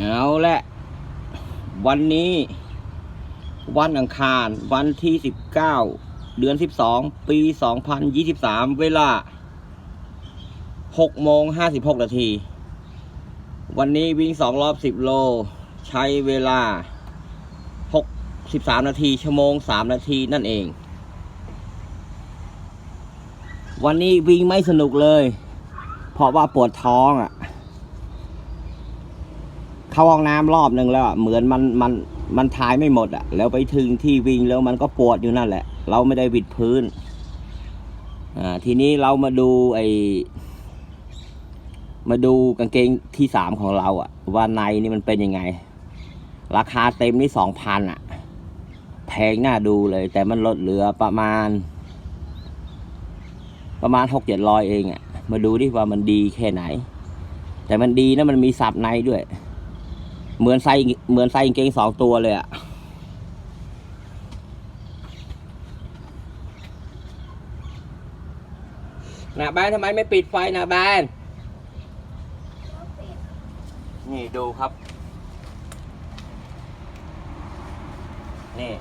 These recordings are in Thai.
เอาละวันนี้ วันอังคาร วันที่ 19 เดือน 12 ปี 2023 เวลา6โมง56 นาที วันนี้วิ่ง 2 รอบ 10 โล ใช้เวลา 63 นาที ชั่วโมง 3 นาทีนั่นเอง วันนี้วิ่งไม่สนุกเลย เพราะว่าปวดท้องอะ เข้าห้องน้ำรอบหนึ่งแล้วอะเหมือนมันมันมันทายไม่หมดอะ แล้วไปถึงที่วิ่งแล้วมันก็ปวดอยู่นั่นแหละ เราไม่ได้วิดพื้นอ่าทีนี้เรามาดูไอมาดูกางเกงที่สามของเราอะ ว่าในนี่มันเป็นยังไง ราคาเต็มนี่สองพันอะ แพงน่าดูเลย แต่มันลดเหลือประมาณ ประมาณหกเจ็ดร้อยเองอะ มาดูดิว่ามันดีแค่ไหน แต่มันดีนะมันมีสับในด้วย เหมือนใส่เหมือนใส่กางเกงสองตัวเลยอะหน้าบ้านทำไมไม่ปิดไฟหน้าบ้าน นี่ดูครับ นี่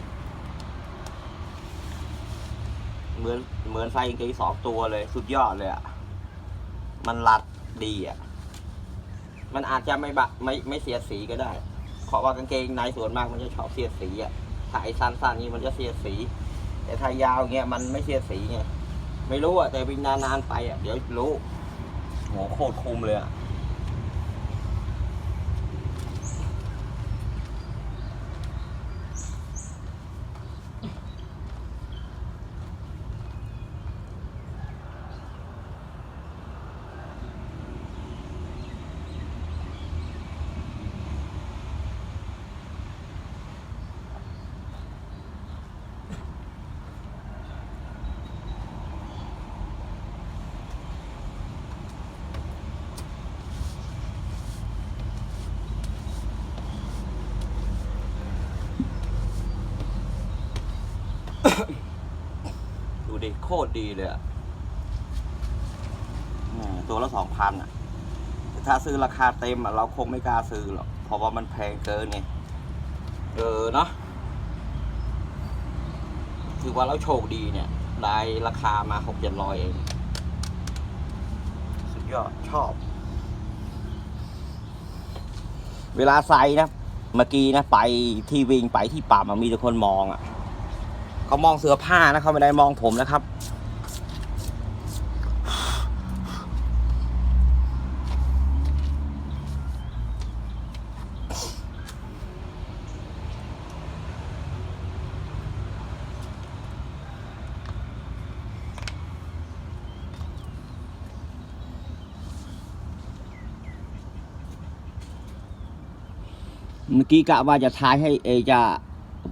เหมือนเหมือนใส่กางเกงสองตัวเลย สุดยอดเลยอะมันรัดดีอะ มันอาจจะไม่บะไม่ไม่เสียดสีก็ได้เพราะว่ากางเกงในส่วนมากมันจะชอบเสียดสีอะถ้าไอ้สั้นๆนี่มันจะเสียดสี แต่ถ้ายาวเงี้ยมันไม่เสียดสีไงไม่รู้อะแต่วิ่งนานๆไปอะเดี๋ยวรู้โหโคตรคุมเลยอะ ดูดิโคตรดีเลยอะอืมตัวละสองพันอะแต่ถ้าซื้อราคาเต็มอะเราคงไม่กล้าซื้อหรอกเพราะว่ามันแพงเกินไงเออเนาะถือว่าเราโชคดีเนี่ย ได้ราคามาหกเจ็ดร้อยเอง สุดยอดชอบ เวลาใส่นะ เมื่อกี้นะ ไปที่วิ่งไปที่ป่ามันมีแต่คนมองอะ เขามองเสื้อผ้านะเขาไม่ได้มองผมนะครับ เมื่อกี้กะว่าจะทายให้เอจะ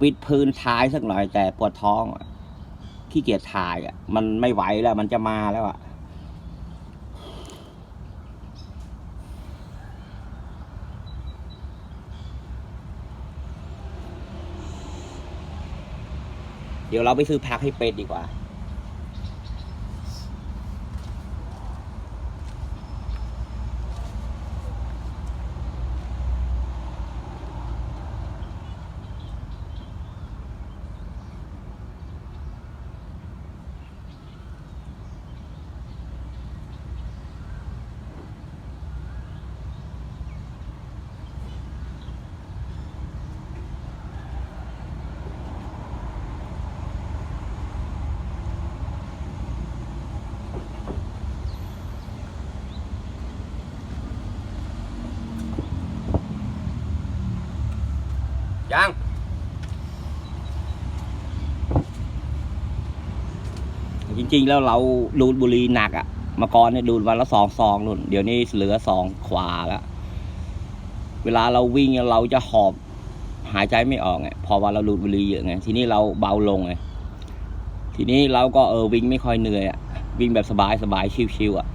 วิดพื้นท้ายสักหน่อยแต่ปวดท้องขี้เกียจทายอะ มันไม่ไหวแล้วมันจะมาแล้วอะเดี๋ยวเราไปซื้อพักให้เป็ดดีกว่า ยังจริงๆ แล้วเราดูดบุรีหนักอะ่ะมาก่อนเนี่ยดูดวันละสองซองนู่นเดี๋ยวนี้เหลือสองขวาล้วเวลาเราวิ่งเราจะหอบหายใจไม่ออกไงพอว่าเราดูดบุหรี่เยอะไงทีนี้เราเบาลงไงทีนี้เราก็เออวิ่งไม่ค่อยเหนื่อยอะ่ะวิ่งแบบสบายสบายชิวๆอะ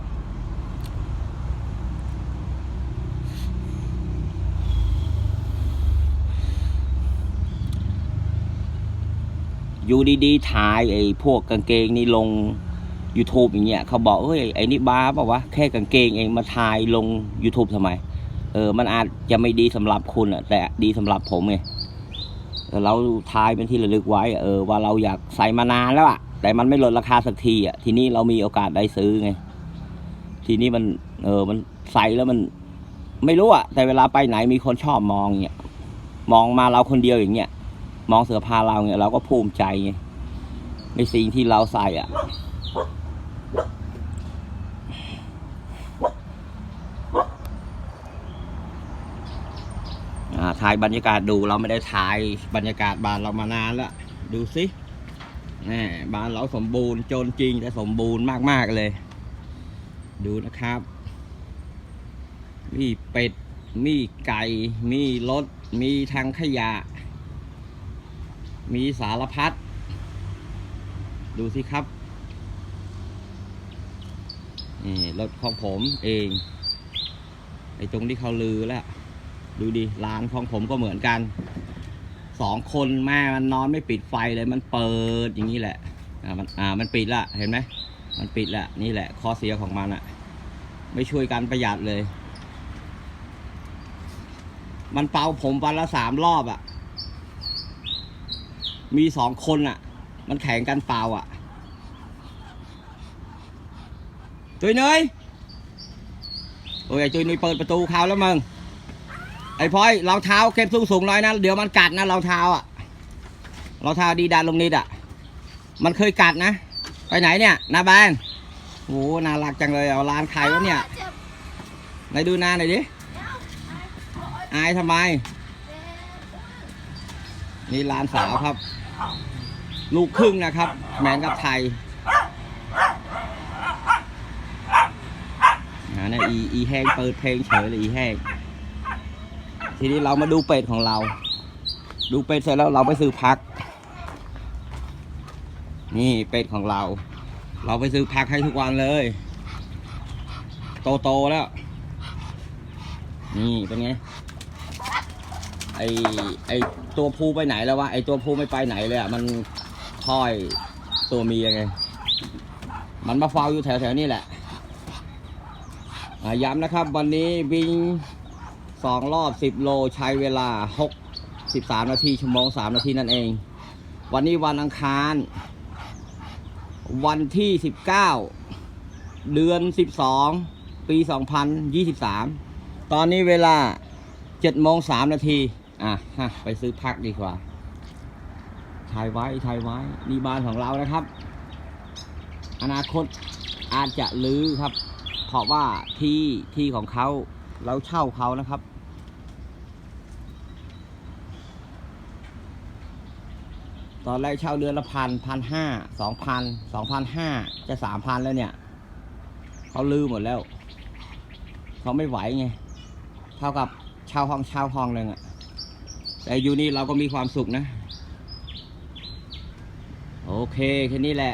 อยู่ดีๆถ่ายไอ้พวกกางเกงนี่ลง YouTube อย่างเงี้ยเขาบอกเอ้ยไอ้นี่บ้าป่าวะแค่กางเกงเองมาถ่ายลง YouTube ทำไม เออ มันอาจจะไม่ดีสำหรับคุณอะแต่ดีสำหรับผมไงเราทายเป็นที่ระลึกไว้ เออว่าเราอยากใส่มานานแล้วอะแต่มันไม่ลดราคาสักทีอะทีนี้เรามีโอกาสได้ซื้อไง ทีนี้มัน เออมันใส่แล้วมัน ไม่รู้อะแต่เวลาไปไหนมีคนชอบมองเนี่ยมองมาเราคนเดียวอย่างเงี้ย มองเสื้อผ้าเราเนี่ยเราก็ภูมิใจไงในสิ่งที่เราใส่อะอ่าถ่ายบรรยากาศดูเราไม่ได้ถ่ายบรรยากาศบ้านเรามานานแล้ว ดูสิแน่บ้านเราสมบูรณ์จนจริงแต่สมบูรณ์มาก ๆ เลย ดูนะครับ มีเป็ด มีไก่ มีรถ มีทางขยะ มีสารพัด ดูสิครับ นี่รถของผมเอง ไอ้ตรงที่เขาลือแล้ว ดูดิร้านของผมก็เหมือนกัน สองคนแม่มันนอนไม่ปิดไฟเลยมันเปิดอย่างนี้แหละ อ่ามันอ่ามันปิดละเห็นไหม มันปิดละนี่แหละข้อเสียของมันอะไม่ช่วยกันประหยัดเลย มันเป่าผมวันละสามรอบอะ มีสองคนอะมันแข่งกันเปล่าอะจุยเนยโอ้ยจุยเนยเปิดประตูเขาแล้วมึงไอ้พลอยรองเท้าเก็บสูงสูงน่อยนะเดี๋ยวมันกัดนะรองเท้าอะรองเท้าดีดานลงนิดอะ มันเคยกัดนะ ไปไหนเนี่ยนาแบนโอ้น่ารักจังเลยเอาร้านขายวะเนี่ยไหนดูหน้าหน่อยดิอายทำไม นี่ร้านสาวครับ ลูกครึ่งนะครับแมนกับไทยอ่าเนี่ยอีอีแห้งเปิดเพลงเฉยเลยอีแห้งทีนี้เรามาดูเป็ดของเรา ดูเป็ดเสร็จแล้วเราไปซื้อพัก นี่เป็ดของเรา เราไปซื้อพักให้ทุกวันเลย โตโตแล้ว นี่เป็นไงไอไอ ตัวภูไปไหนแล้ววะไอตัวภูไม่ไปไหนเลยอะมันคอยตัวเมียไงมันมาเฝ้าอยู่แถวๆนี้แหละย้ำนะครับ วันนี้บิงสองรอบสิบโลใช้เวลาหกสิบสามนาทีชั่วโมงสามนาทีนั่นเอง วันนี้วันอังคาร วันที่สิบเก้าเดือนสิบสองปีสองพันยี่สิบสามตอนนี้เวลาเจ็ดโมงสามนาที อะฮะไปซื้อพักดีกว่าถ่ายไว้ถ่ายไว้นี่บ้านของเรานะครับ อนาคตอาจจะลื้อครับ เพราะว่าที่ที่ของเขาเราเช่าเขานะครับตอนแรกเช่าเดือนละพันพันห้าสองพันสองพันห้าจะสามพันแล้วเนี่ยเขาลืมหมดแล้ว เขาไม่ไหวไง เท่ากับเช่าห้องเช่าห้องหนึ่งอะ แต่อยู่นี่เราก็มีความสุขนะ โอเค แค่นี้แหละ